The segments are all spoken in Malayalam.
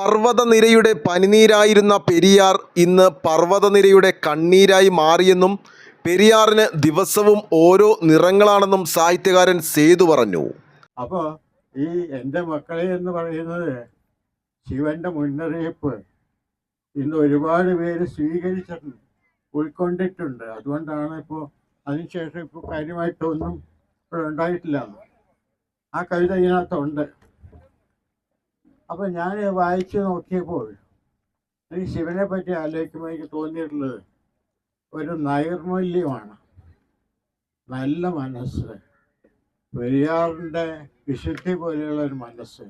പർവതനിരയുടെ പനിനീരായിരുന്ന പെരിയാർ ഇന്ന് പർവതനിരയുടെ കണ്ണീരായി മാറിയെന്നും പെരിയാറിന് ദിവസവും ഓരോ നിറങ്ങളാണെന്നും സാഹിത്യകാരൻ സേതു പറഞ്ഞു. അപ്പോൾ ഈ എന്റെ മക്കളെ എന്ന് പറയുന്നത് ശിവന്റെ മുന്നറിയിപ്പ് ഇന്ന് ഒരുപാട് പേര് സ്വീകരിച്ചിട്ടുണ്ട് ഉൾക്കൊണ്ടിട്ടുണ്ട്. അതുകൊണ്ടാണ് ഇപ്പോൾ അതിനുശേഷം ഇപ്പോൾ കാര്യമായിട്ടൊന്നും ഇവിടെ ഉണ്ടായിട്ടില്ല. ആ കവിത ഇതിനകത്തുണ്ട്. അപ്പോൾ ഞാൻ വായിച്ചു നോക്കിയപ്പോൾ ഈ ശിവനെ പറ്റി ആലോചിക്കുമ്പോൾ എനിക്ക് തോന്നിയിട്ടുള്ളത് ഒരു നൈർമല്യമാണ്. നല്ല മനസ്സ്. പെരിയാറിന്റെ വിശുദ്ധി പോലെയുള്ള ഒരു മനസ്സ്.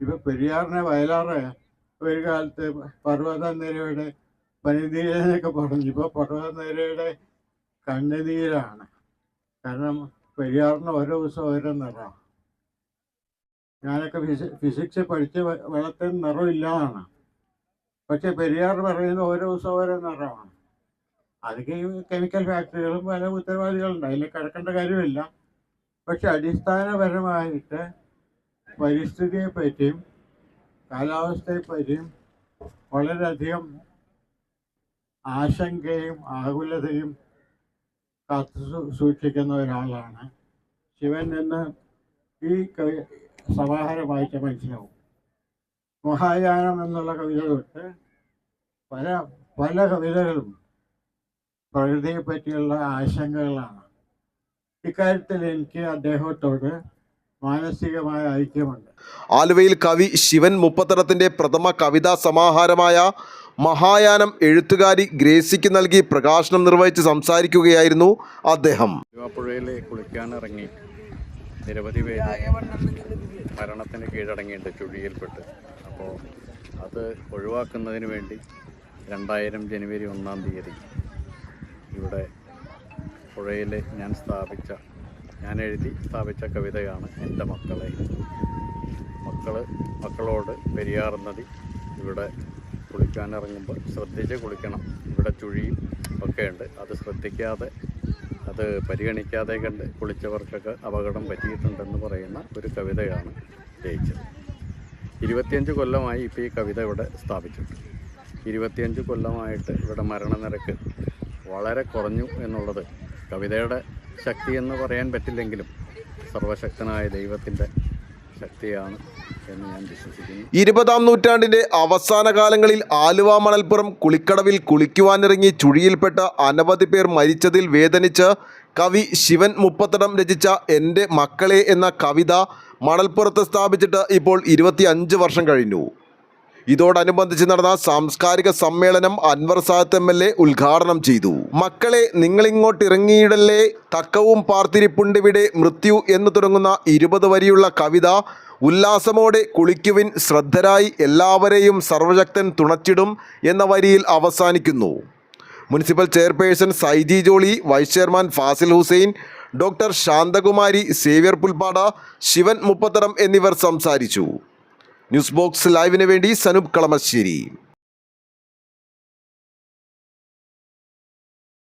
ഇപ്പൊ പെരിയാറിനെ വയലാറ് ഒരു കാലത്ത് പർവത നിരയുടെ പനിനീരെന്നൊക്കെ പറഞ്ഞു. ഇപ്പൊ പർവതനിരയുടെ കണ്ണുനീരാണ്. കാരണം പെരിയാറിന് ഓരോ ദിവസം ഓരോ നിറം. ഞാനൊക്കെ ഫിസി ഫിസിക്സ് പഠിച്ച് വെള്ളത്തിൽ നിറമില്ലാതാണ് പക്ഷെ പെരിയാർ പറയുന്ന ഓരോ ദിവസം ഓരോ നിറമാണ്. അതൊക്കെ ഈ കെമിക്കൽ ഫാക്ടറികളും പല ഉത്തരവാദികളുണ്ട്. അതിൽ കിടക്കേണ്ട കാര്യമില്ല. പക്ഷെ അടിസ്ഥാനപരമായിട്ട് പരിസ്ഥിതിയെ പറ്റിയും കാലാവസ്ഥയെ പറ്റിയും വളരെയധികം ആശങ്കയും ആകുലതയും കാത്തു സൂക്ഷിക്കുന്ന ഒരാളാണ് ശിവൻ എന്ന് ഈ കവി സമാഹാരം വായിച്ച മനസ്സിലാവും. മഹായാനം എന്നുള്ള കവിത തൊട്ട് പല പല കവിതകളും പ്രകൃതിയെ പറ്റിയുള്ള ആശങ്കകളാണ്. ഇക്കാര്യത്തിൽ എനിക്ക് അദ്ദേഹത്തോട് മാനസികമായ ഐക്യമുണ്ട്. ആലുവയിൽ കവി ശിവൻ മുപ്പത്തടത്തിന്റെ പ്രഥമ കവിതാ സമാഹാരമായ മഹായാനം എഴുത്തുകാരി ഗ്രേസിക്ക് നൽകി പ്രകാശനം നിർവഹിച്ച് സംസാരിക്കുകയായിരുന്നു അദ്ദേഹം. പുഴയിൽ കുളിക്കാനിറങ്ങി. നിരവധി പേര് മരണത്തിന് കീഴടങ്ങിയിട്ടുണ്ട് ചുഴിയിൽപ്പെട്ട്. അപ്പോൾ അത് ഒഴിവാക്കുന്നതിന് വേണ്ടി രണ്ടായിരം ജനുവരി ഒന്നാം തീയതി ഇവിടെ പുഴയിൽ ഞാൻ സ്ഥാപിച്ച ഞാൻ എഴുതി സ്ഥാപിച്ച കവിതയാണ് എന്റെ മക്കളെ. മക്കൾ മക്കളോട് പെരിയാർ നദി ഇവിടെ കുളിക്കാനിറങ്ങുമ്പോൾ ശ്രദ്ധിച്ച് കുളിക്കണം. ഇവിടെ ചുഴിയും ഒക്കെയുണ്ട്. അത് ശ്രദ്ധിക്കാതെ അത് പരിഗണിക്കാതെ കണ്ട് കുളിച്ചവർക്കൊക്കെ അപകടം പറ്റിയിട്ടുണ്ടെന്ന് പറയുന്ന ഒരു കവിതയാണ് ജയിച്ചത് ഇരുപത്തിയഞ്ച് കൊല്ലമായി ഇപ്പോൾ ഈ കവിത ഇവിടെ സ്ഥാപിച്ചിട്ടുണ്ട്. ഇരുപത്തിയഞ്ച് കൊല്ലമായിട്ട് ഇവിടെ മരണനിരക്ക് വളരെ കുറഞ്ഞു എന്നുള്ളത് കവിതയുടെ ശക്തി എന്ന് പറയാൻ പറ്റില്ലെങ്കിലും സർവശക്തനായ ദൈവത്തിന്റെ ശക്തിയാണ് ഇരുപതാം നൂറ്റാണ്ടിന്റെ അവസാന കാലങ്ങളിൽ ആലുവ മണൽപ്പുറം കുളിക്കടവിൽ കുളിക്കുവാനിറങ്ങി ചുഴിയിൽപ്പെട്ട അനവധി പേർ മരിച്ചതിൽ വേദനിച്ച് കവി ശിവൻ മുപ്പത്തടം രചിച്ച എന്റെ മക്കളെ എന്ന കവിത മണൽപ്പുറത്ത് സ്ഥാപിച്ചിട്ട് ഇപ്പോൾ ഇരുപത്തി അഞ്ച് വർഷം കഴിഞ്ഞു. ഇതോടനുബന്ധിച്ച് നടന്ന സാംസ്കാരിക സമ്മേളനം Anwar Sadath M L A ഉദ്ഘാടനം ചെയ്തു. മക്കളെ നിങ്ങളിങ്ങോട്ട് ഇറങ്ങിയിടല്ലേ തക്കവും പാർത്തിരിപ്പുണ്ടിവിടെ മൃത്യു എന്ന് തുടങ്ങുന്ന ഇരുപത് വരിയുള്ള കവിത ഉല്ലാസമോടെ കുളിക്കുവിൻ ശ്രദ്ധരായി എല്ലാവരെയും സർവശക്തൻ തുണച്ചിടും എന്ന വരിയിൽ അവസാനിക്കുന്നു. Municipal chairperson Saiji Jolly vice chairman Fazil Hussain doctor Shanthakumari Xavier Pulppada Sivan Muppatharam എന്നിവർ സംസാരിച്ചു. ന്യൂസ് ബോക്സ് ലൈവിന് വേണ്ടി സനൂപ് കളമശ്ശേരി.